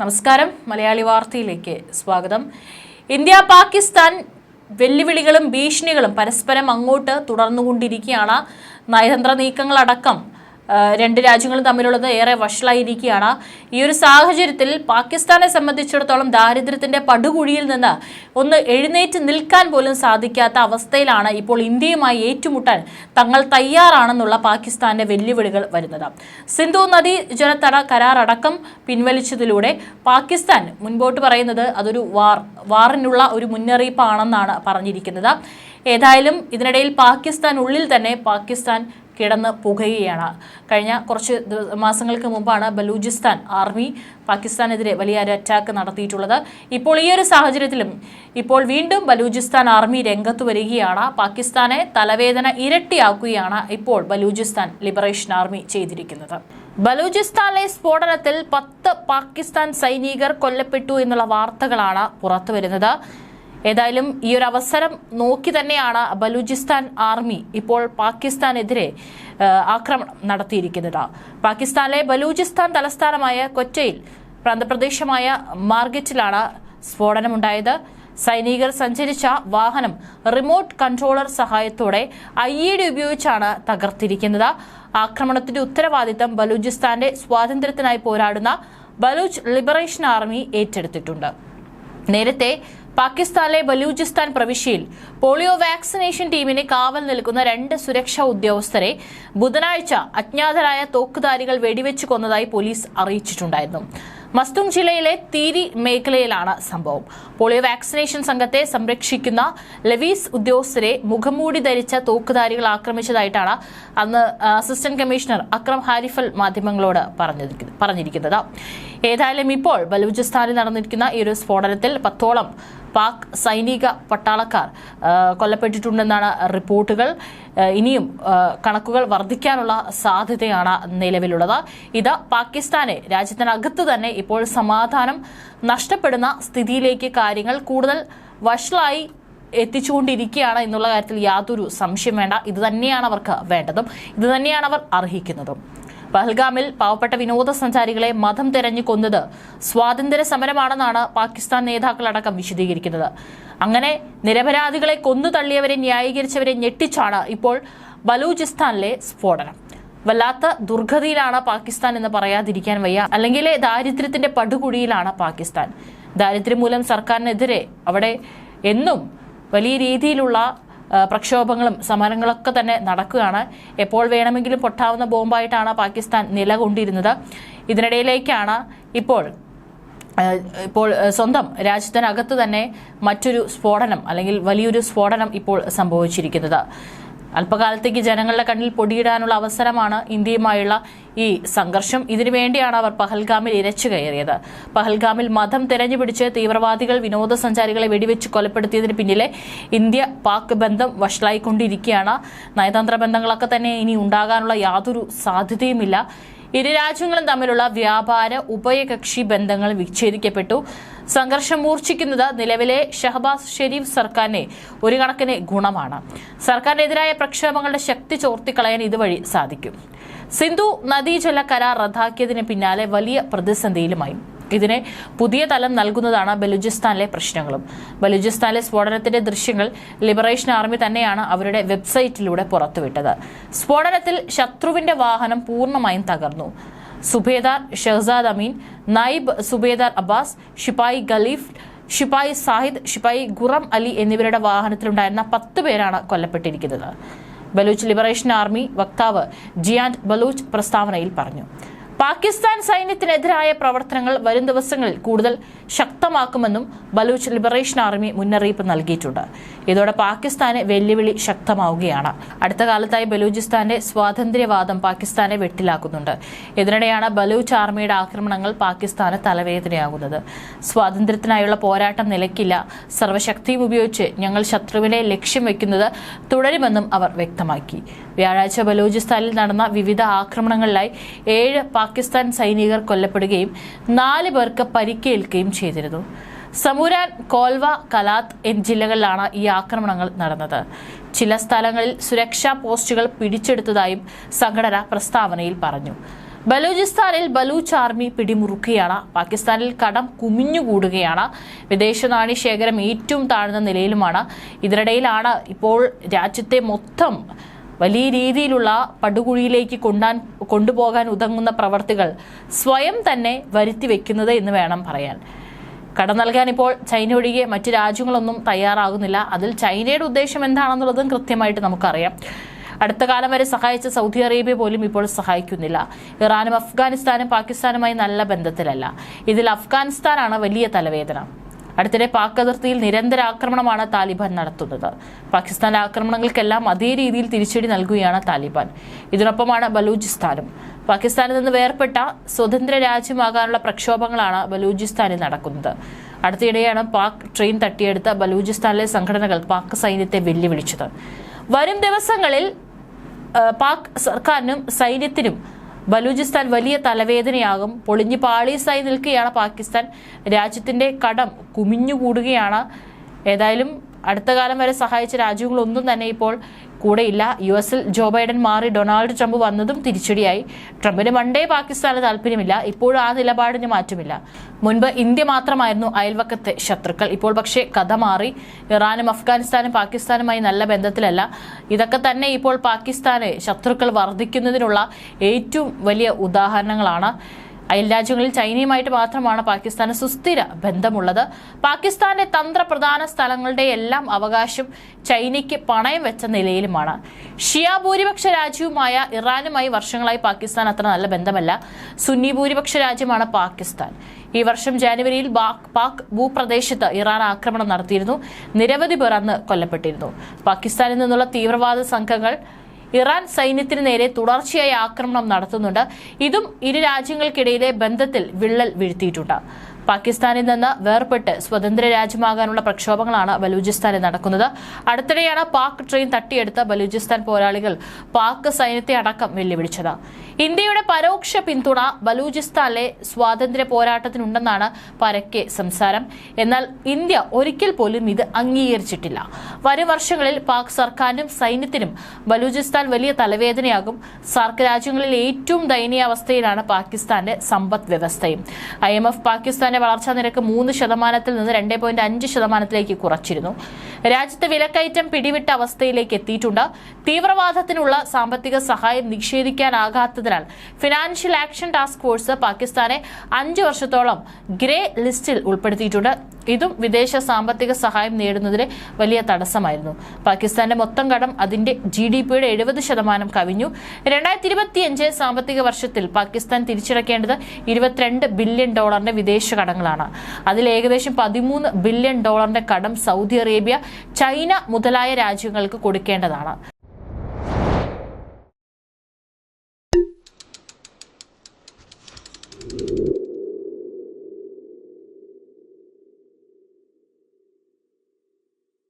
നമസ്കാരം. മലയാളി വാർത്തയിലേക്ക് സ്വാഗതം. ഇന്ത്യ പാകിസ്ഥാൻ വെല്ലുവിളികളും ഭീഷണികളും പരസ്പരം അങ്ങോട്ട് തുടർന്നുകൊണ്ടിരിക്കുകയാണ്. നയതന്ത്ര നീക്കങ്ങളടക്കം രണ്ട് രാജ്യങ്ങളും തമ്മിലുള്ളത് ഏറെ വഷളായിരിക്കുകയാണ്. ഈ ഒരു സാഹചര്യത്തിൽ പാകിസ്ഥാനെ സംബന്ധിച്ചിടത്തോളം ദാരിദ്ര്യത്തിന്റെ പടുകുഴിയിൽ നിന്ന് ഒന്ന് എഴുന്നേറ്റ് നിൽക്കാൻ പോലും സാധിക്കാത്ത അവസ്ഥയിലാണ് ഇപ്പോൾ ഇന്ത്യയുമായി ഏറ്റുമുട്ടാൻ തങ്ങൾ തയ്യാറാണെന്നുള്ള പാകിസ്ഥാന്റെ വെല്ലുവിളികൾ വരുന്നത്. സിന്ധു നദി ജലത്തട കരാറടക്കം പിൻവലിച്ചതിലൂടെ പാകിസ്ഥാൻ മുൻപോട്ട് പറയുന്നത് അതൊരു വാർ വാറിനുള്ള ഒരു മുന്നറിയിപ്പാണെന്നാണ് പറഞ്ഞിരിക്കുന്നത്. ഏതായാലും ഇതിനിടയിൽ പാകിസ്ഥാൻ ഉള്ളിൽ തന്നെ പാകിസ്ഥാൻ കിടന്ന് പുകയുകയാണ്. കഴിഞ്ഞ കുറച്ച് മാസങ്ങൾക്ക് മുമ്പാണ് ബലൂചിസ്ഥാൻ ആർമി പാകിസ്ഥാനെതിരെ വലിയ ഒരു അറ്റാക്ക് നടത്തിയിട്ടുള്ളത്. ഇപ്പോൾ ഈ ഒരു സാഹചര്യത്തിലും ഇപ്പോൾ വീണ്ടും ബലൂചിസ്ഥാൻ ആർമി രംഗത്ത് വരികയാണ്. പാകിസ്ഥാനെ തലവേദന ഇരട്ടിയാക്കുകയാണ് ഇപ്പോൾ ബലൂചിസ്ഥാൻ ലിബറേഷൻ ആർമി ചെയ്തിരിക്കുന്നത്. ബലൂചിസ്ഥാനിലെ സ്ഫോടനത്തിൽ പത്ത് പാകിസ്ഥാൻ സൈനികർ കൊല്ലപ്പെട്ടു എന്നുള്ള വാർത്തകളാണ് പുറത്തു വരുന്നത് ഏതായാലും ഈ ഒരു അവസരം നോക്കി തന്നെയാണ് ബലൂചിസ്ഥാൻ ആർമി ഇപ്പോൾ പാകിസ്ഥാനെതിരെ ആക്രമണം നടത്തിയിരിക്കുന്നത്. പാകിസ്ഥാനിലെ ബലൂചിസ്ഥാൻ തലസ്ഥാനമായ കൊറ്റയിൽ പ്രാന്തപ്രദേശമായ മാർഗറ്റിലാണ് സ്ഫോടനമുണ്ടായത്. സൈനികർ സഞ്ചരിച്ച വാഹനം റിമോട്ട് കൺട്രോളർ സഹായത്തോടെ ഐ ഇ ഉപയോഗിച്ചാണ് തകർത്തിരിക്കുന്നത്. ആക്രമണത്തിന്റെ ഉത്തരവാദിത്തം ബലൂചിസ്ഥാന്റെ സ്വാതന്ത്ര്യത്തിനായി പോരാടുന്ന ബലൂച്ച് ലിബറേഷൻ ആർമി ഏറ്റെടുത്തിട്ടുണ്ട്. നേരത്തെ പാകിസ്ഥാനിലെ ബലൂചിസ്ഥാൻ പ്രവിശ്യയിൽ പോളിയോ വാക്സിനേഷൻ ടീമിന് കാവൽ നിൽക്കുന്ന രണ്ട് സുരക്ഷാ ഉദ്യോഗസ്ഥരെ ബുധനാഴ്ച അജ്ഞാതരായ തോക്കുധാരികൾ വെടിവെച്ച് കൊന്നതായി പോലീസ് അറിയിച്ചിട്ടുണ്ടായിരുന്നു. മസ്തുങ് ജില്ലയിലെ തീരി മേഖലയിലാണ് സംഭവം. പോളിയോ വാക്സിനേഷൻ സംഘത്തെ സംരക്ഷിക്കുന്ന ലവീസ് ഉദ്യോഗസ്ഥരെ മുഖംമൂടി ധരിച്ച തോക്കുധാരികൾ ആക്രമിച്ചതായിട്ടാണ് അന്ന് അസിസ്റ്റന്റ് കമ്മീഷണർ അക്രം ഹാരിഫൽ മാധ്യമങ്ങളോട് പറഞ്ഞിരിക്കുന്ന- പറഞ്ഞിരിക്കുന്നത്. ഏതായാലും ഇപ്പോൾ ബലൂചിസ്ഥാനിൽ നടന്നിരിക്കുന്ന ഈ ഒരു സ്ഫോടനത്തിൽ പത്തോളം പാക് സൈനിക പട്ടാളക്കാർ കൊല്ലപ്പെട്ടിട്ടുണ്ടെന്നാണ് റിപ്പോർട്ടുകൾ. ഇനിയും കണക്കുകൾ വർദ്ധിക്കാനുള്ള സാധ്യതയാണ് നിലവിലുള്ളത്. ഇത് പാകിസ്ഥാനെ രാജ്യത്തിനകത്ത് തന്നെ ഇപ്പോൾ സമാധാനം നഷ്ടപ്പെടുന്ന സ്ഥിതിയിലേക്ക് കാര്യങ്ങൾ കൂടുതൽ വഷളായി എത്തിച്ചുകൊണ്ടിരിക്കുകയാണ് എന്നുള്ള കാര്യത്തിൽ യാതൊരു സംശയം വേണ്ട. ഇത് തന്നെയാണ് അവർക്ക് വേണ്ടതും. ഇത് തന്നെയാണ് അവർ അർഹിക്കുന്നതും. പഹൽഗാമിൽ പാവപ്പെട്ട വിനോദസഞ്ചാരികളെ മതം തെരഞ്ഞു കൊന്നത് സ്വാതന്ത്ര്യ സമരമാണെന്നാണ് പാകിസ്ഥാൻ നേതാക്കളടക്കം വിശദീകരിക്കുന്നത്. അങ്ങനെ നിരപരാധികളെ കൊന്നു തള്ളിയവരെ ന്യായീകരിച്ചവരെ ഞെട്ടിച്ചാണ് ഇപ്പോൾ ബലൂചിസ്ഥാനിലെ സ്ഫോടനം. വല്ലാത്ത ദുർഗതിയിലാണ് പാകിസ്ഥാൻ എന്ന് പറയാതിരിക്കാൻ വയ്യ. അല്ലെങ്കിൽ ദാരിദ്ര്യത്തിന്റെ പടുകുഴിയിലാണ് പാകിസ്ഥാൻ. ദാരിദ്ര്യം മൂലം സർക്കാരിനെതിരെ അവിടെ എന്നും വലിയ രീതിയിലുള്ള പ്രക്ഷോഭങ്ങളും സമരങ്ങളൊക്കെ തന്നെ നടക്കുകയാണ്. എപ്പോൾ വേണമെങ്കിലും പൊട്ടാവുന്ന ബോംബായിട്ടാണ് പാകിസ്ഥാൻ നിലകൊണ്ടിരുന്നത്. ഇതിനിടയിലേക്കാണ് ഇപ്പോൾ ഇപ്പോൾ സ്വന്തം രാജ്യത്തിനകത്ത് തന്നെ മറ്റൊരു സ്ഫോടനം അല്ലെങ്കിൽ വലിയൊരു സ്ഫോടനം ഇപ്പോൾ സംഭവിച്ചിരിക്കുന്നത്. അല്പകാലത്തേക്ക് ജനങ്ങളുടെ കണ്ണിൽ പൊടിയിടാനുള്ള അവസരമാണ് ഇന്ത്യയുമായുള്ള ഈ സംഘർഷം. ഇതിനുവേണ്ടിയാണ് അവർ പഹൽഗാമിൽ ഇരച്ചു കയറിയത്. പഹൽഗാമിൽ മതം തെരഞ്ഞുപിടിച്ച് തീവ്രവാദികൾ വിനോദസഞ്ചാരികളെ വെടിവെച്ച് കൊലപ്പെടുത്തിയതിന് പിന്നിലെ ഇന്ത്യ പാക് ബന്ധം വഷളായിക്കൊണ്ടിരിക്കുകയാണ്. നയതന്ത്ര ബന്ധങ്ങളൊക്കെ തന്നെ ഇനി ഉണ്ടാകാനുള്ള യാതൊരു സാധ്യതയുമില്ല. ഇരു രാജ്യങ്ങളും തമ്മിലുള്ള വ്യാപാര ഉഭയകക്ഷി ബന്ധങ്ങൾ വിച്ഛേദിക്കപ്പെട്ടു. സംഘർഷം മൂർച്ഛിക്കുന്നത് നിലവിലെ ഷഹബാസ് ഷെരീഫ് സർക്കാരിനെ ഒരു കണക്കിന് ഗുണമാണ്. സർക്കാരിനെതിരായ പ്രക്ഷോഭങ്ങളുടെ ശക്തി ചോർത്തിക്കളയാൻ ഇതുവഴി സാധിക്കും. സിന്ധു നദീജല കരാർ റദ്ദാക്കിയതിന് പിന്നാലെ വലിയ പ്രതിസന്ധിയിലുമായി. ഇതിന് പുതിയ തലം നൽകുന്നതാണ് ബലൂചിസ്ഥാനിലെ പ്രശ്നങ്ങളും. ബലൂചിസ്ഥാനിലെ സ്ഫോടനത്തിന്റെ ദൃശ്യങ്ങൾ ലിബറേഷൻ ആർമി തന്നെയാണ് അവരുടെ വെബ്സൈറ്റിലൂടെ പുറത്തുവിട്ടത്. സ്ഫോടനത്തിൽ ശത്രുവിന്റെ വാഹനം പൂർണമായും തകർന്നു. സുബേദാർ ഷഹസാദ് അമീൻ നായിബ് സുബേദാർ അബ്ബാസ് ഷിപ്പായി ഖലീഫ് ഷിപ്പായി സാഹിദ് ഷിപ്പായി ഗുറം അലി എന്നിവരുടെ വാഹനത്തിലുണ്ടായിരുന്ന പത്ത് പേരാണ് കൊല്ലപ്പെട്ടിരിക്കുന്നത്. ബലൂച്ച് ലിബറേഷൻ ആർമി വക്താവ് ജിയാൻ ബലൂച്ച് പ്രസ്താവനയിൽ പറഞ്ഞു. പാകിസ്ഥാൻ സൈന്യത്തിനെതിരായ പ്രവർത്തനങ്ങൾ വരും ദിവസങ്ങളിൽ കൂടുതൽ ശക്തമാക്കുമെന്നും ബലൂച്ച് ലിബറേഷൻ ആർമി മുന്നറിയിപ്പ് നൽകിയിട്ടുണ്ട്. ഇതോടെ പാകിസ്ഥാന് വെല്ലുവിളി ശക്തമാവുകയാണ്. അടുത്ത കാലത്തായി ബലൂചിസ്ഥാന്റെ സ്വാതന്ത്ര്യവാദം പാകിസ്ഥാനെ വെട്ടിലാക്കുന്നുണ്ട്. ഇതിനിടെയാണ് ബലൂച്ച് ആർമിയുടെ ആക്രമണങ്ങൾ പാകിസ്ഥാന് തലവേദനയാകുന്നത്. സ്വാതന്ത്ര്യത്തിനായുള്ള പോരാട്ടം നിലയ്ക്കില്ല. സർവശക്തിയും ഉപയോഗിച്ച് ഞങ്ങൾ ശത്രുവിനെ ലക്ഷ്യം വെക്കുന്നത് തുടരുമെന്നും അവർ വ്യക്തമാക്കി. വ്യാഴാഴ്ച ബലൂചിസ്ഥാനിൽ നടന്ന വിവിധ ആക്രമണങ്ങളിലായി ഏഴ് പാകിസ്ഥാൻ സൈനികർ കൊല്ലപ്പെടുകയും നാല് പേർക്ക് പരിക്കേൽക്കുകയും ചെയ്തിരുന്നു. സമൂരാൻ കോൽവ കലാത്ത് എന്നീ ജില്ലകളിലാണ് ഈ ആക്രമണങ്ങൾ നടന്നത്. ചില സ്ഥലങ്ങളിൽ സുരക്ഷാ പോസ്റ്റുകൾ പിടിച്ചെടുത്തതായും സംഘടന പ്രസ്താവനയിൽ പറഞ്ഞു. ബലൂചിസ്ഥാനിൽ ബലൂച്ച് ആർമി പിടിമുറുക്കുകയാണ്. പാകിസ്ഥാനിൽ കടം കുമിഞ്ഞുകൂടുകയാണ്. വിദേശ നാണി ശേഖരം ഏറ്റവും താഴ്ന്ന നിലയിലുമാണ്. ഇതിനിടയിലാണ് ഇപ്പോൾ രാജ്യത്തെ മൊത്തം വലിയ രീതിയിലുള്ള പടുകുഴിയിലേക്ക് കൊണ്ടാൻ കൊണ്ടുപോകാൻ ഉതങ്ങുന്ന പ്രവർത്തികൾ സ്വയം തന്നെ വരുത്തി വെക്കുന്നത് എന്ന് വേണം പറയാൻ. കടം നൽകാൻ ഇപ്പോൾ ചൈന ഒഴികെ മറ്റ് രാജ്യങ്ങളൊന്നും തയ്യാറാകുന്നില്ല. അതിൽ ചൈനയുടെ ഉദ്ദേശം എന്താണെന്നുള്ളതും കൃത്യമായിട്ട് നമുക്കറിയാം. അടുത്ത കാലം വരെ സഹായിച്ച സൗദി അറേബ്യ പോലും ഇപ്പോൾ സഹായിക്കുന്നില്ല. ഇറാനും അഫ്ഗാനിസ്ഥാനും പാകിസ്ഥാനുമായി നല്ല ബന്ധത്തിലല്ല. ഇതിൽ അഫ്ഗാനിസ്ഥാനാണ് വലിയ തലവേദന. അടുത്തിടെ പാക് അതിർത്തിയിൽ നിരന്തര ആക്രമണമാണ് താലിബാൻ നടത്തുന്നത്. പാകിസ്ഥാന്റെ ആക്രമണങ്ങൾക്കെല്ലാം അതേ രീതിയിൽ തിരിച്ചടി നൽകുകയാണ് താലിബാൻ. ഇതിനൊപ്പമാണ് ബലൂചിസ്ഥാനും. പാകിസ്ഥാനിൽ നിന്ന് വേർപെട്ട സ്വതന്ത്ര രാജ്യമാകാനുള്ള പ്രക്ഷോഭങ്ങളാണ് ബലൂചിസ്ഥാനിൽ നടക്കുന്നത്. അടുത്തിടെയാണ് പാക് ട്രെയിൻ തട്ടിയെടുത്ത ബലൂചിസ്ഥാനിലെ സംഘടനകൾ പാക് സൈന്യത്തെ വെല്ലുവിളിച്ചത്. വരും ദിവസങ്ങളിൽ പാക് സർക്കാരിനും സൈന്യത്തിനും ബലൂചിസ്ഥാൻ വലിയ തലവേദനയാകും. പൊളിഞ്ഞു പാളീസായി നിൽക്കുകയാണ് പാകിസ്ഥാൻ. രാജ്യത്തിന്റെ കടം കുമിഞ്ഞുകൂടുകയാണ്. ഏതായാലും അടുത്ത കാലം വരെ സഹായിച്ച രാജ്യങ്ങളൊന്നും തന്നെ ഇപ്പോൾ കൂടെയില്ല. യു എസിൽ ജോ ബൈഡൻ മാറി ഡൊണാൾഡ് ട്രംപ് വന്നതും തിരിച്ചടിയായി. ട്രംപിന് മണ്ടേ പാകിസ്ഥാന് താല്പര്യമില്ല. ഇപ്പോഴും ആ നിലപാടിന് മാറ്റമില്ല. മുൻപ് ഇന്ത്യ മാത്രമായിരുന്നു അയൽവക്കത്തെ ശത്രുക്കൾ. ഇപ്പോൾ പക്ഷേ കഥ മാറി. ഇറാനും അഫ്ഗാനിസ്ഥാനും പാകിസ്ഥാനുമായി നല്ല ബന്ധത്തിലല്ല. ഇതൊക്കെ തന്നെ ഇപ്പോൾ പാകിസ്ഥാന് ശത്രുക്കൾ വർദ്ധിക്കുന്നതിനുള്ള ഏറ്റവും വലിയ ഉദാഹരണങ്ങളാണ്. അയൽ രാജ്യങ്ങളിൽ ചൈനയുമായിട്ട് മാത്രമാണ് പാകിസ്ഥാന് സുസ്ഥിര ബന്ധമുള്ളത്. പാകിസ്ഥാന്റെ തന്ത്രപ്രധാന സ്ഥലങ്ങളുടെ എല്ലാം അവകാശം ചൈനയ്ക്ക് പണയം വെച്ച നിലയിലുമാണ്. ഷിയ ഭൂരിപക്ഷ രാജ്യവുമായ ഇറാനുമായി വർഷങ്ങളായി പാകിസ്ഥാൻ അത്ര നല്ല ബന്ധമല്ല. സുന്നി ഭൂരിപക്ഷ രാജ്യമാണ് പാകിസ്ഥാൻ. ഈ വർഷം ജാനുവരിയിൽ പാക് ഭൂപ്രദേശത്ത് ഇറാൻ ആക്രമണം നടത്തിയിരുന്നു. നിരവധി പേർ അന്ന് കൊല്ലപ്പെട്ടിരുന്നു. പാകിസ്ഥാനിൽ നിന്നുള്ള തീവ്രവാദ സംഘങ്ങൾ ഇറാൻ സൈന്യത്തിന് നേരെ തുടർച്ചയായി ആക്രമണം നടത്തുന്നുണ്ട്. ഇതും ഇരു രാജ്യങ്ങൾക്കിടയിലെ ബന്ധത്തിൽ വിള്ളൽ വീഴ്ത്തിയിട്ടുണ്ട്. പാകിസ്ഥാനിൽ നിന്ന് വേർപെട്ട് സ്വതന്ത്ര രാജ്യമാകാനുള്ള പ്രക്ഷോഭങ്ങളാണ് ബലൂചിസ്ഥാനിൽ നടക്കുന്നത്. അടുത്തിടെയാണ് പാക് ട്രെയിൻ തട്ടിയെടുത്ത ബലൂചിസ്ഥാൻ പോരാളികൾ പാക് സൈന്യത്തെ അടക്കം വെല്ലുവിളിച്ചത്. ഇന്ത്യയുടെ പരോക്ഷ പിന്തുണ ബലൂചിസ്ഥാനിലെ സ്വാതന്ത്ര്യ പോരാട്ടത്തിനുണ്ടെന്നാണ് പരക്കെ സംസാരം. എന്നാൽ ഇന്ത്യ ഒരിക്കൽ പോലും ഇത് അംഗീകരിച്ചിട്ടില്ല. വരും വർഷങ്ങളിൽ പാക് സർക്കാരിനും സൈന്യത്തിനും ബലൂചിസ്ഥാൻ വലിയ തലവേദനയാകും. സാർക്ക് രാജ്യങ്ങളിൽ ഏറ്റവും ദയനീയ അവസ്ഥയിലാണ് പാകിസ്ഥാന്റെ സമ്പദ് വ്യവസ്ഥയും. ഐ എം എഫ് പാകിസ്ഥാന്റെ വളർച്ചാ നിരക്ക് മൂന്ന് ശതമാനത്തിൽ നിന്ന് രണ്ട് പോയിന്റ് അഞ്ച് ശതമാനത്തിലേക്ക് കുറച്ചിരുന്നു. രാജ്യത്ത് വിലക്കയറ്റം പിടിവിട്ട അവസ്ഥയിലേക്ക് എത്തിയിട്ടുണ്ട്. തീവ്രവാദത്തിനുള്ള സാമ്പത്തിക സഹായം നിഷേധിക്കാനാകാത്തതിനാൽ ഫിനാൻഷ്യൽ ആക്ഷൻ ടാസ്ക് ഫോഴ്സ് പാകിസ്ഥാനെ അഞ്ചു വർഷത്തോളം ഗ്രേ ലിസ്റ്റിൽ ഉൾപ്പെടുത്തിയിട്ടുണ്ട്. ഇതും വിദേശ സാമ്പത്തിക സഹായം നേടുന്നതിന് വലിയ തടസ്സമായിരുന്നു. പാകിസ്ഥാന്റെ മൊത്തം കടം അതിന്റെ ജി ഡി പിയുടെ എഴുപത് ശതമാനം കവിഞ്ഞു. രണ്ടായിരത്തി ഇരുപത്തിയഞ്ച് സാമ്പത്തിക വർഷത്തിൽ പാകിസ്ഥാൻ തിരിച്ചടക്കേണ്ടത് ഇരുപത്തിരണ്ട് ബില്യൺ ഡോളറിന്റെ വിദേശ കടങ്ങളാണ്. അതിൽ ഏകദേശം പതിമൂന്ന് ബില്യൺ ഡോളറിന്റെ കടം സൗദി അറേബ്യ ചൈന മുതലായ രാജ്യങ്ങൾക്ക് കൊടുക്കേണ്ടതാണ്.